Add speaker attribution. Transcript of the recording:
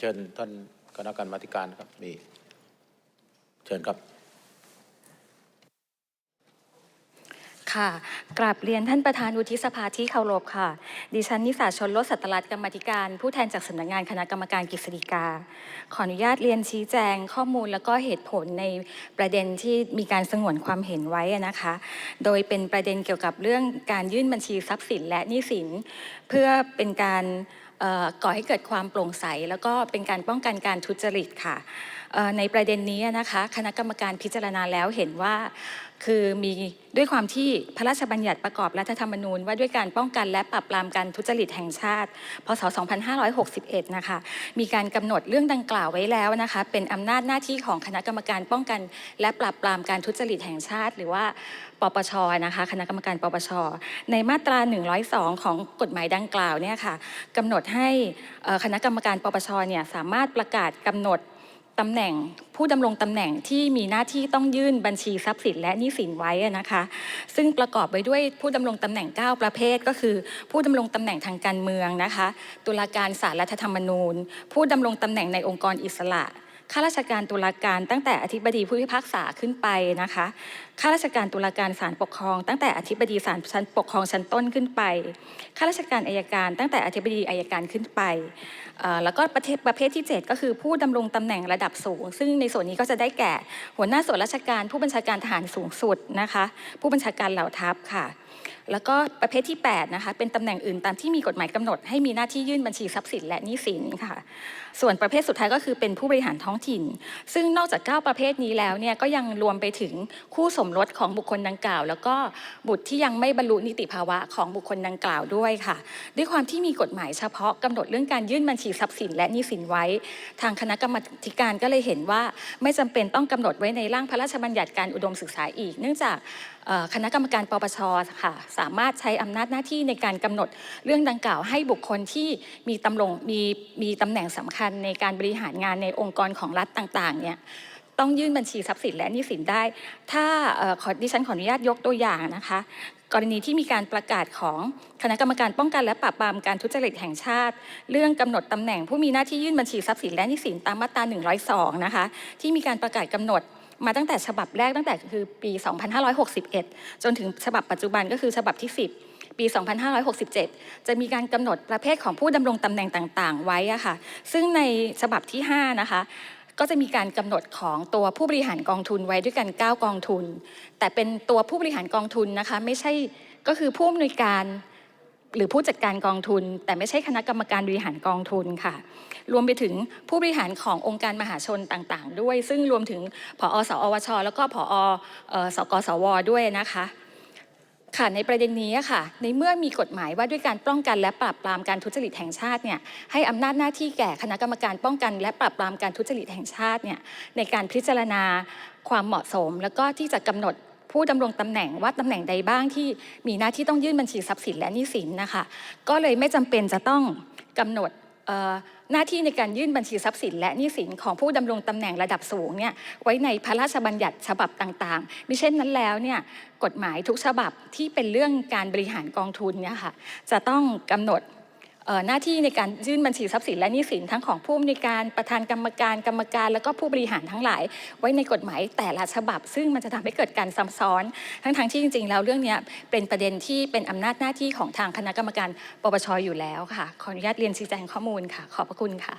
Speaker 1: เชิญท่านคณะกรรมาธิการครับมีเชิญครับ
Speaker 2: ค่ะกราบเรียนท่านประธานวุฒิสภาที่เคารพค่ะ ดิฉันนิสาชนโลสัตรัตน์กรรมธิการ ผู้แทนจากสำนักงานคณะกรรมการกฤษฎีกา ขออนุญาตเรียนชี้แจงข้อมูลแล้วก็เหตุผลในประเด็นที่มีการสงวนความเห็นไว้นะคะ โดยเป็นประเด็นเกี่ยวกับเรื่องการยื่นบัญชีทรัพย์สินและหนี้สิน เพื่อเป็นการ ก่อให้เกิดความโปร่งใส แล้วก็เป็นการป้องกันการทุจริตค่ะในประเด็นนี้นะคะคณะกรรมการพิจารณาแล้วเห็นว่า คือมีด้วยความที่พระราชบัญญัติประกอบรัฐธรรมนูญ ว่าด้วยการป้องกันและปราบปรามการทุจริตแห่งชาติ พศ 2561 นะคะ มีการกำหนดเรื่องดังกล่าวไว้แล้วนะคะ เป็นอำนาจหน้าที่ของคณะกรรมการป้องกัน และปราบปรามการทุจริตแห่งชาติ หรือว่าปปชนะคะ คณะกรรมการปปช ในมาตรา 102 ของกฎหมายดังกล่าวเนี่ยค่ะกำหนดให้คณะกรรมการปปชเนี่ยสามารถประกาศกำหนด ตำแหน่งผู้ดำรงตำแหน่งที่มีหน้าที่ต้องยื่นบัญชีทรัพย์สินและหนี้สินไว้นะคะ ซึ่งประกอบไปด้วยผู้ดำรงตำแหน่ง 9 ประเภท ก็คือ ผู้ดำรงตำแหน่งทางการเมืองนะคะ ตุลาการศาลรัฐธรรมนูญ ผู้ดำรงตำแหน่งในองค์กรอิสระ ข้าราชการตุลาการตั้งแต่อธิบดีผู้พิพากษาขึ้นไปนะคะข้าราชการตุลาการศาลปกครอง ตั้งแต่อธิบดีศาลชั้นปกครองชั้นต้นขึ้นไปข้าราชการอายการตั้งแต่อธิบดีอายการขึ้นไปแล้วก็ประเภทประเภทที่ 7 ก็คือผู้ดำรงตำแหน่งระดับสูง ซึ่งในส่วนนี้ก็จะได้แก่ หัวหน้าส่วนราชการผู้บัญชาการทหารสูงสุดนะคะ ผู้บัญชาการเหล่าทัพค่ะ แล้วก็ประเภทที่ 8 นะคะ เป็นตำแหน่งอื่นตามที่มีกฎหมายกำหนด ให้มีหน้าที่ยื่นบัญชีทรัพย์สินและหนี้สินค่ะ ส่วนประเภทสุดท้ายก็คือเป็นผู้บริหารท้องถิ่น ซึ่งนอกจาก 9 ประเภทนี้แล้วเนี่ยก็ยังรวมไปถึงคู่สมรสของบุคคลดังกล่าว แล้วก็บุตรที่ยังไม่บรรลุนิติภาวะของบุคคลดังกล่าวด้วยค่ะ ด้วยความที่มีกฎหมายเฉพาะกำหนดเรื่องการยื่นบัญชีทรัพย์สินและหนี้สินไว้ ทางคณะกรรมการก็เลยเห็นว่าไม่จำเป็นต้องกำหนดไว้ในร่างพระราชบัญญัติการอุดมศึกษาอีก เนื่องจากคณะกรรมการปปชค่ะสามารถใช้อำนาจหน้าที่ในการกำหนดเรื่องดังกล่าวให้บุคคลที่มีตำแหน่งมีมีตำแหน่งสำคัญในการบริหารงานในองค์กรของรัฐต่างๆเนี่ยต้องยื่นบัญชีทรัพย์สินและหนี้สินได้ ถ้าขอดิฉันขออนุญาตยกตัวอย่างนะคะ กรณีที่มีการประกาศของคณะกรรมการป้องกันและปราบปรามการทุจริตแห่งชาติ เรื่องกำหนดตำแหน่งผู้มีหน้าที่ยื่นบัญชีทรัพย์สินและหนี้สินตามมาตรา 102 นะคะ ที่มีการประกาศกำหนด มาตั้งแต่ฉบับแรกตั้งแต่คือปี 2561 จนถึงฉบับปัจจุบันก็คือฉบับที่ 10 ปี 2567 จะมีการกำหนดประเภทของผู้ดำรงตำแหน่งต่าง ๆ ไว้อะค่ะ ซึ่งในฉบับที่ 5 นะคะก็จะมีการกำหนดของตัวผู้บริหารกองทุนไว้ด้วยกัน 9 กองทุน แต่เป็นตัวผู้บริหารกองทุนนะคะ ไม่ใช่ก็คือผู้อำนวยการ หรือผู้จัดการกองทุน แต่ไม่ใช่คณะกรรมการบริหารกองทุนค่ะ รวมไปถึงผู้บริหารขององค์การมหาชนต่างๆ ด้วย ซึ่งรวมถึงผอสอวช แล้วก็ผอสกสวด้วยนะคะค่ะในประเด็นนี้ค่ะ ในเมื่อมีกฎหมายว่าด้วยการป้องกันและปราบปรามการทุจริตแห่งชาติเนี่ยให้อำนาจหน้าที่แก่คณะกรรมการป้องกัน และปราบปรามการทุจริตแห่งชาติเนี่ยในการพิจารณาความเหมาะสม แล้วก็ที่จะกำหนด ผู้ดำรงตำแหน่งว่าตำแหน่งใดบ้างที่มีหน้าที่ต้องยื่นบัญชีทรัพย์สินและหนี้สินนะคะก็เลยไม่จำเป็นจะต้องกำหนดหน้าที่ในการยื่นบัญชีทรัพย์สินและหนี้สินของผู้ดำรงตำแหน่งระดับสูงเนี่ยไว้ในพระราชบัญญัติฉบับต่างๆมิเช่นนั้นแล้วเนี่ยกฎหมายทุกฉบับที่เป็นเรื่องการบริหารกองทุนเนี่ยค่ะจะต้องกำหนด หน้าที่ในการยื่นบัญชีทรัพย์สินและหนี้สินทั้งของผู้มีการประธานกรรมการกรรมการ แล้วก็ผู้บริหารทั้งหลาย ไว้ในกฎหมายแต่ละฉบับ ซึ่งมันจะทำให้เกิดการซ้ำซ้อน ทั้งๆงที่จริง ๆ แล้วเรื่องนี้เป็นประเด็นที่เป็นอำนาจหน้าที่ของทางคณะกรรมการปปชอยู่แล้วค่ะขออนุญาตเรียนชี้แจงข้อมูลค่ะ ขอบพระคุณค่ะ